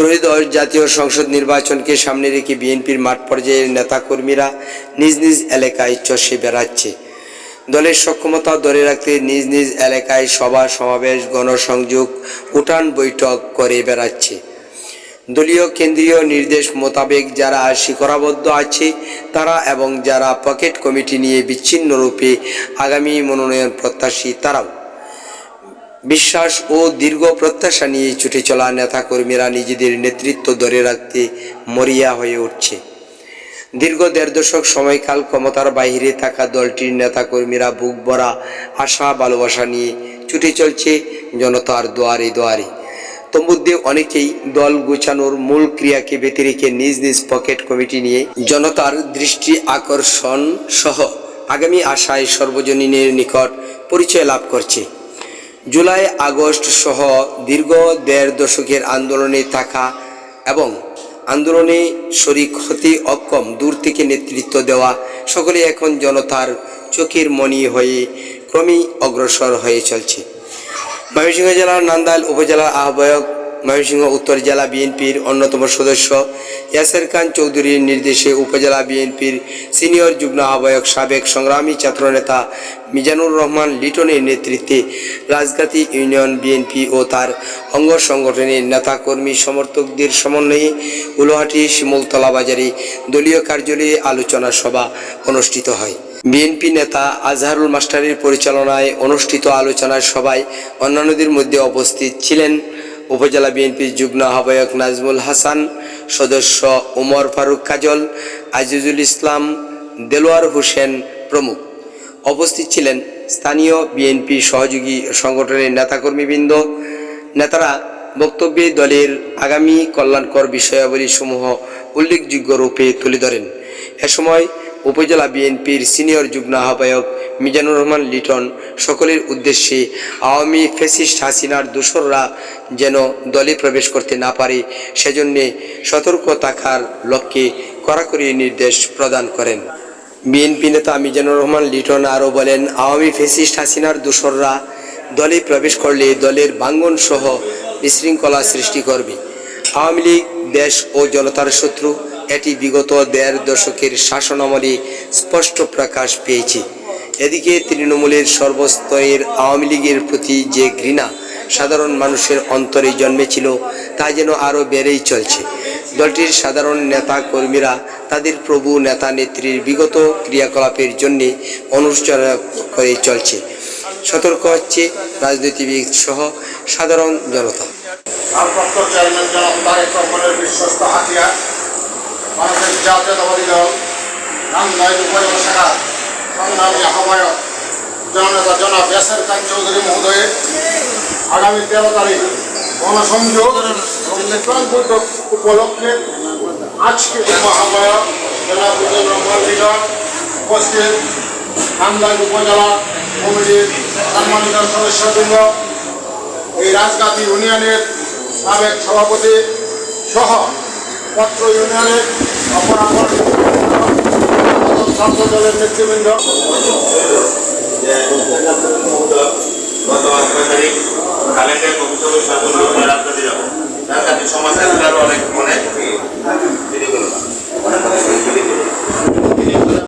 ত্রয়োদশ জাতীয় সংসদ নির্বাচনকে সামনে রেখে বিএনপির মাঠ পর্যায়ের নেতাকর্মীরা নিজ নিজ এলাকায় চষে বেড়াচ্ছে। দলের সক্ষমতা ধরে রাখতে নিজ নিজ এলাকায় সভা, সমাবেশ, গণসংযোগ, উঠান বৈঠক করে বেড়াচ্ছে। দলীয় কেন্দ্রীয় নির্দেশ মোতাবেক যারা শিকরাবদ্ধ আছে তারা এবং যারা পকেট কমিটি নিয়ে বিচ্ছিন্ন রূপে আগামী মনোনয়ন প্রত্যাশী তারাও বিশ্বাস ও দীর্ঘ প্রত্যাশা নিয়ে ছুটে চলা নেতাকর্মীরা নিজেদের নেতৃত্ব ধরে রাখতে মরিয়া হয়ে উঠছে। দীর্ঘ দেড় দশক সময়কাল ক্ষমতার বাইরে থাকা দলটির নেতাকর্মীরা বুক ভরা আশা, ভালোবাসা নিয়ে ছুটে চলছে জনতার দুয়ারে দুয়ারে। তন্মধ্যে অনেকেই দল গোছানোর মূল ক্রিয়াকে বেঁধে রেখে নিজ নিজ পকেট কমিটি নিয়ে জনতার দৃষ্টি আকর্ষণ সহ আগামী আশায় সর্বজনীনের নিকট পরিচয় লাভ করছে। জুলাই, আগস্ট সহ দীর্ঘ দেড় দশকের আন্দোলনে থাকা এবং আন্দোলনে শরিক হতে অক্ষম দূর থেকে নেতৃত্ব দেওয়া সকলে এখন জনতার চোখের মনি হয়ে ক্রমেই অগ্রসর হয়ে চলছে। ময়মনসিংহ জেলার নান্দাইল উপজেলার আহ্বায়ক ময়মনসিংহ, উত্তর জেলা বিএনপির অন্যতম সদস্য ইয়াসের খান চৌধুরীর নির্দেশে উপজেলা বিএনপির সিনিয়র যুগ্ম আহ্বায়ক, সাবেক সংগ্রামী ছাত্রনেতা মিজানুর রহমান লিটনের নেতৃত্বে রাজগাতি ইউনিয়ন বিএনপি ও তার অঙ্গ সংগঠনের নেতাকর্মী সমর্থকদের সমন্বয়ে উলোহাটি শিমুলতলা বাজারে দলীয় কার্যালয়ে আলোচনা সভা অনুষ্ঠিত হয়। বিএনপি নেতা আজহারুল মাস্টারের পরিচালনায় অনুষ্ঠিত আলোচনা সভায় অন্যান্যদের মধ্যে উপস্থিত ছিলেন উপজেলা বিএনপির যুগ্ম আহ্বায়ক নাজমুল হাসান, সদস্য উমর ফারুক কাজল, আজিজুল ইসলাম, দেলোয়ার হোসেন প্রমুখ। উপস্থিত ছিলেন স্থানীয় বিএনপি সহযোগী সংগঠনের নেতাকর্মীবৃন্দ। নেতারা বক্তব্যে দলের আগামী কল্যাণকর বিষয়াবলী সমূহ উল্লেখযোগ্য রূপে তুলে ধরেন। এ সময় উপজেলা বিএনপির সিনিয়র যুগ্ম আহ্বায়ক মিজানুর রহমান লিটন সকলের উদ্দেশ্যে আওয়ামী ফেসিস্ট হাসিনার দোসররা যেন দলে প্রবেশ করতে না পারে, সেজন্যে সতর্ক থাকার লক্ষ্যে কড়াকড়ি নির্দেশ প্রদান করেন। বিএনপি নেতা মিজানুর রহমান লিটন আরও বলেন, আওয়ামী ফেসিস্ট হাসিনার দোসররা দলে প্রবেশ করলে দলের ভাঙ্গন সহ বিশৃঙ্খলা সৃষ্টি করবে। আওয়ামী লীগ, দেশ ও জনতার শত্রু এটি বিগত দেড় দশকের শাসনামলে স্পষ্ট প্রকাশ পেয়েছে এদিকে তৃণমূলের সর্বস্তরের আওয়ামী লীগের প্রতি যে ঘৃণা সাধারণ মানুষের অন্তরে জন্মেছিল তা যেন আরও বেড়েই চলছে দলটির সাধারণ নেতা কর্মীরা তাদের প্রভু নেতা নেত্রীর বিগত ক্রিয়াকলাপের জন্যে অনুসরণ করে চলছে সতর্ক হচ্ছে রাজনীতিবিদ সহ সাধারণ জনতা চেয়ারম্যান বিশ্বস্ত হাতিয়ার বাংলাদেশ জাতীয়তাবাদী দল নান্দাইল উপজেলা শাখার সংগ্রামী আহ্বায়ক জননেতা জনাব ইয়াসের খান চৌধুরী মহোদয়ের আগামী তেরো তারিখ গণসংযোগ এবং উপলক্ষে আজকে আহ্বায়ক জনাব রহমান লিডার উপস্থিত নান্দাইল উপজেলা কমিটির সম্মানিত সদস্যবৃন্দ, এই রাজগাতি ইউনিয়নের সাবেক সভাপতি সহ পত্র ইউনিয়নের অপরাপর ছাত্র দলের নেতৃবৃন্দ। গত আঠারো তারিখ কালেন্ডার কবিতা সমাজের